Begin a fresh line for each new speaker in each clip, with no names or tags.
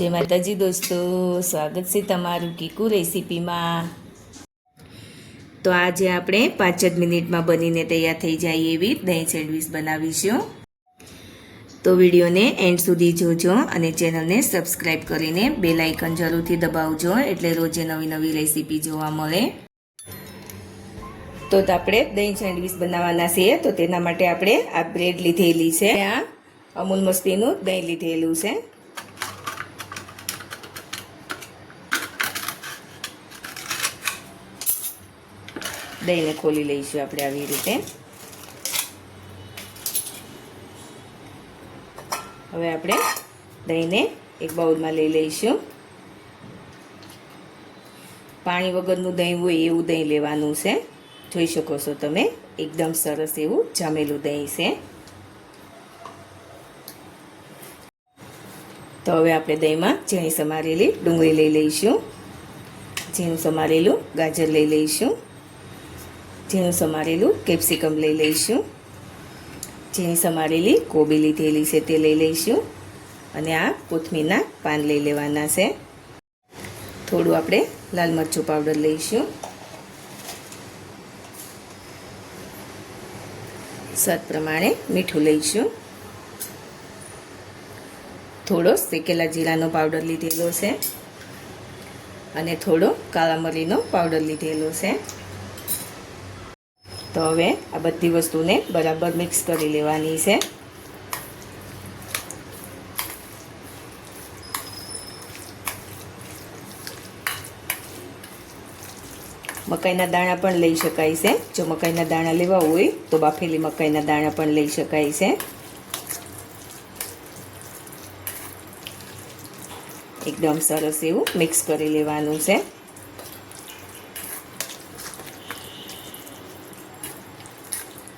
જય માતાજી દોસ્તો, સ્વાગત છે તમારું કીકુ રેસીપીમાં. તો આજે આપણે પાંચ જ મિનિટમાં બનીને તૈયાર થઈ જાય એવી દહીં સેન્ડવીચ બનાવીશું. તો વિડીયોને એન્ડ સુધી જોજો અને ચેનલને સબસ્ક્રાઈબ કરીને બે લાઇકન જરૂરથી દબાવજો એટલે રોજે નવી નવી રેસીપી જોવા મળે. તો આપણે દહીં સેન્ડવીચ બનાવવાના છીએ તો તેના માટે આપણે આ બ્રેડ લીધેલી છે. આ અમૂલ મસ્તીનું દહીં લીધેલું છે. દહીંને ખોલી લઈશું આપણે આવી રીતે. હવે આપણે દહીંને એક બાઉલમાં લઈ લઈશું. પાણી વગરનું દહીં હોય એવું દહીં લેવાનું છે. જોઈ શકો છો તમે, એકદમ સરસ એવું જામેલું દહીં છે. તો હવે આપણે દહીંમાં ઝીણી સમારેલી ડુંગળી લઈ લઈશું. ઝીણું સમારેલું ગાજર લઈ લઈશું. ઝીણું સમારેલું કેપ્સિકમ લઈ લઈશું. ઝીણી સમારેલી કોબી લીધેલી છે તે લઈ લઈશું અને આ કોથમીરના પાન લઈ લેવાના છે. થોડું આપણે લાલ મરચું પાવડર લઈશું. સ્વાદ પ્રમાણે મીઠું લઈશું. થોડો શેકેલા જીરાનો પાવડર લીધેલો છે. અને થોડો કાળા મરીનો પાવડર લીધેલો છે. તો હવે આ બધી વસ્તુને બરાબર મિક્સ કરી લેવાની છે. મકાઈના દાણા પણ લઈ શકાય છે. જો મકાઈના દાણા લેવા હોય તો બાફેલી મકાઈના દાણા પણ લઈ શકાય છે. એકદમ સરસ એવું મિક્સ કરી લેવાનું છે.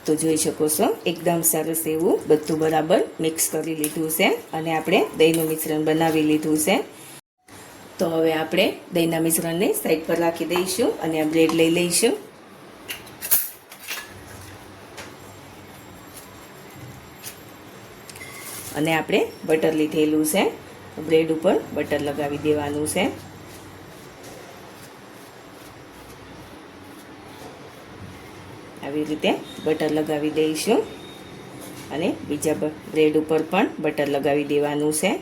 તો જોઈ શકો છો. એકદમ સરસ એવું બધું બરાબર મિક્સ કરી લીધું છે અને આપણે દહીંનું મિશ્રણ બનાવી લીધું છે. તો હવે આપણે દહીંના મિશ્રણને સાઈડ પર રાખી દઈશું અને આ બ્રેડ લઈ લઈશું. અને આપણે બટર લીધેલું છે. બ્રેડ ઉપર બટર લગાવી દેવાનું છે. આવી રીતે બટર લગાવી દઈશું. અને બીજા બ્રેડ ઉપર પણ બટર લગાવી દેવાનું છે.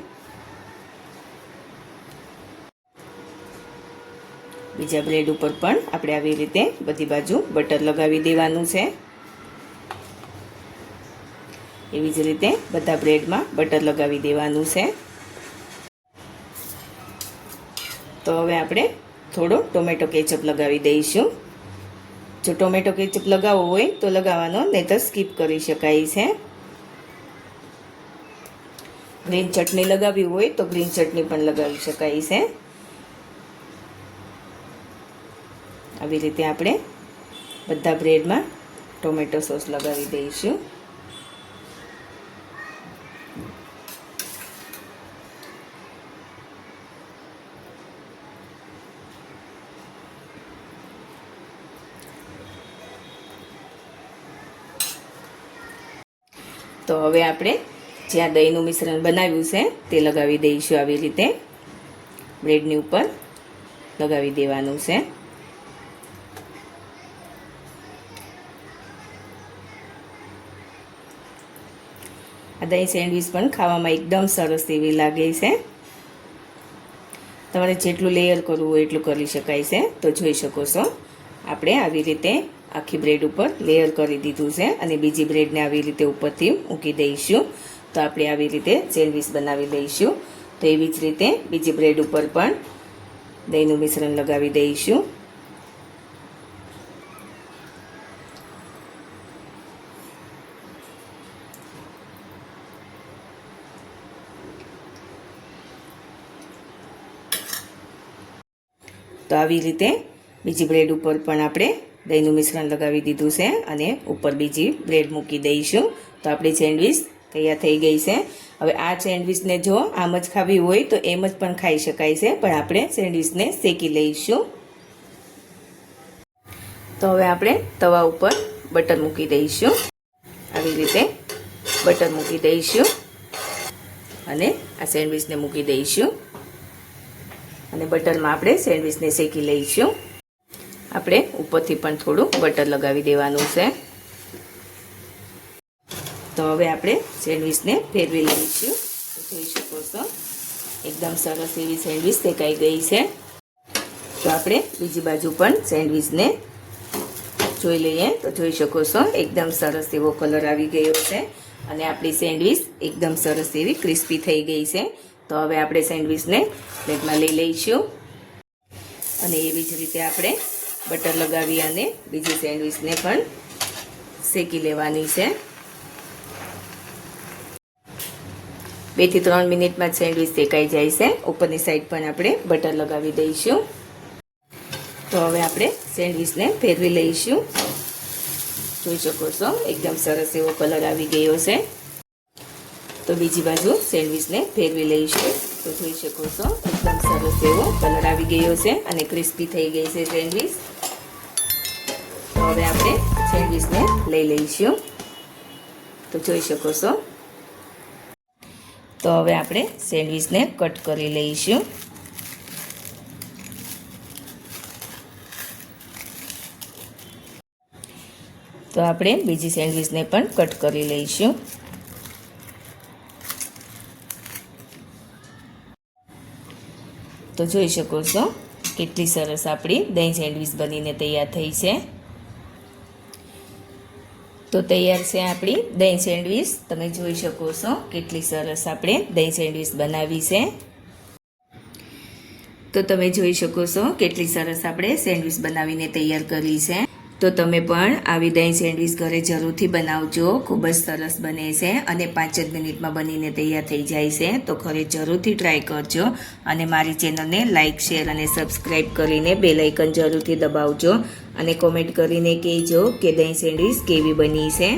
બીજા બ્રેડ ઉપર પણ આપણે આવી રીતે બધી બાજુ બટર લગાવી દેવાનું છે. એવી જ રીતે બધા બ્રેડમાં બટર લગાવી દેવાનું છે. તો હવે આપણે થોડો ટોમેટો કેચઅપ લગાવી દઈશું. જો ટોમેટો કેચઅપ લગાવવો હોય તો લગાવવાનો નહીં તો સ્કીપ કરી શકાય છે. ગ્રીન ચટણી લગાવવી હોય તો ગ્રીન ચટણી પણ લગાવી શકાય છે. આવી રીતે આપણે બધા બ્રેડમાં ટોમેટો સોસ લગાવી દઈશું. તો હવે આપણે જ્યાં દહીંનું મિશ્રણ બનાવ્યું છે, તે લગાવી દઈશું આવી રીતે. બ્રેડની ઉપર લગાવી દેવાનું છે. આ દહીં સેન્ડવિચ પણ ખાવામાં એકદમ સરસ એવી લાગે છે. તમારે જેટલું લેયર કરવું હોય એટલું કરી શકાય છે, તો જોઈ શકો છો. આપણે આવી રીતે આખી બ્રેડ ઉપર લેયર કરી દીધું છે અને બીજી બ્રેડને આવી રીતે ઉપરથી મૂકી દઈશું. તો આપણે આવી રીતે સેન્ડવિચ બનાવી દઈશું. તો એવી જ રીતે બીજી બ્રેડ ઉપર પણ દહીંનું મિશ્રણ લગાવી દઈશું. તો આવી રીતે બીજી બ્રેડ ઉપર પણ આપણે દહીંનું મિશ્રણ લગાવી દીધું છે અને ઉપર બીજી બ્રેડ મૂકી દઈશું. તો આપણી સેન્ડવિચ તૈયાર થઈ ગઈ છે. હવે આ સેન્ડવિચને જો આમ જ ખાવી હોય તો એમ જ પણ ખાઈ શકાય છે, પણ આપણે સેન્ડવિચને શેકી લઈશું. તો હવે આપણે તવા ઉપર બટર મૂકી દઈશું. આવી રીતે બટર મૂકી દઈશું અને આ સેન્ડવિચને મૂકી દઈશું. અને બટરમાં આપણે સેન્ડવિચને શેકી લઈશું. આપણે ઉપરથી પણ થોડું બટર લગાવી દેવાનું છે. તો હવે આપણે સેન્ડવિચને ફેરવી લઈશું. જોઈ શકો છો, એકદમ સરસ એવી સેન્ડવિચ શેકાઈ ગઈ છે. તો આપણે બીજી બાજુ પણ સેન્ડવિચને જોઈ લઈએ. તો જોઈ શકો છો, એકદમ સરસ એવો કલર આવી ગયો છે. અને આપણી સેન્ડવિચ એકદમ સરસ એવી ક્રિસ્પી થઈ ગઈ છે. તો હવે આપણે સેન્ડવિચને પ્લેટમાં લઈ લઈશું. અને એવી જ રીતે આપણે બટર લગાવી અને બીજી સેન્ડવિચને પણ શેકી લેવાની છે. બેથી ત્રણ મિનિટમાં સેન્ડવિચ શેકાઈ જાય છે. ઉપરની સાઈડ પણ આપણે બટર લગાવી દઈશું. તો હવે આપણે સેન્ડવિચને ફેરવી લઈશું. જોઈ શકો છો, એકદમ સરસ એવો કલર આવી ગયો છે. તો બીજી બાજુ સેન્ડવિચને ફેરવી લઈશું. તો જોઈ શકો છો. એકદમ સરસ એવો કલર આવી ગયો છે અને ક્રિસ્પી થઈ ગઈ છે સેન્ડવિચ. તો હવે આપણે સેન્ડવીચને લઈ લઈશું. તો જોઈ શકો છો. તો હવે આપણે સેન્ડવીચને કટ કરી લઈશું. તો આપણે બીજી સેન્ડવીચને પણ કટ કરી લઈશું. તો જોઈ શકો છો. કેટલી સરસ આપણી દહીં સેન્ડવીચ બનીને તૈયાર થઈ છે. તો તૈયાર છે આપણી દહીં સેન્ડવિચ. તમે જોઈ શકો છો કેટલી સરસ આપણે દહીં સેન્ડવિચ બનાવી છે. તો તમે જોઈ શકો છો કેટલી સરસ આપણે સેન્ડવિચ બનાવીને તૈયાર કરી છે. તો તમે પણ આવી દહીં સેન્ડવિચ ઘરે જરૂરથી બનાવજો. ખૂબ જ સરસ બને છે અને પાંચ જ મિનિટમાં બનીને તૈયાર થઈ જાય છે. તો ઘરે જરૂરથી ટ્રાય કરજો અને મારી ચેનલને લાઇક શેર અને સબસ્ક્રાઈબ કરીને બે લાઇકન જરૂરથી દબાવજો અને કોમેન્ટ કરીને કહેજો કે દહીં સેન્ડવિચ કેવી બની છે.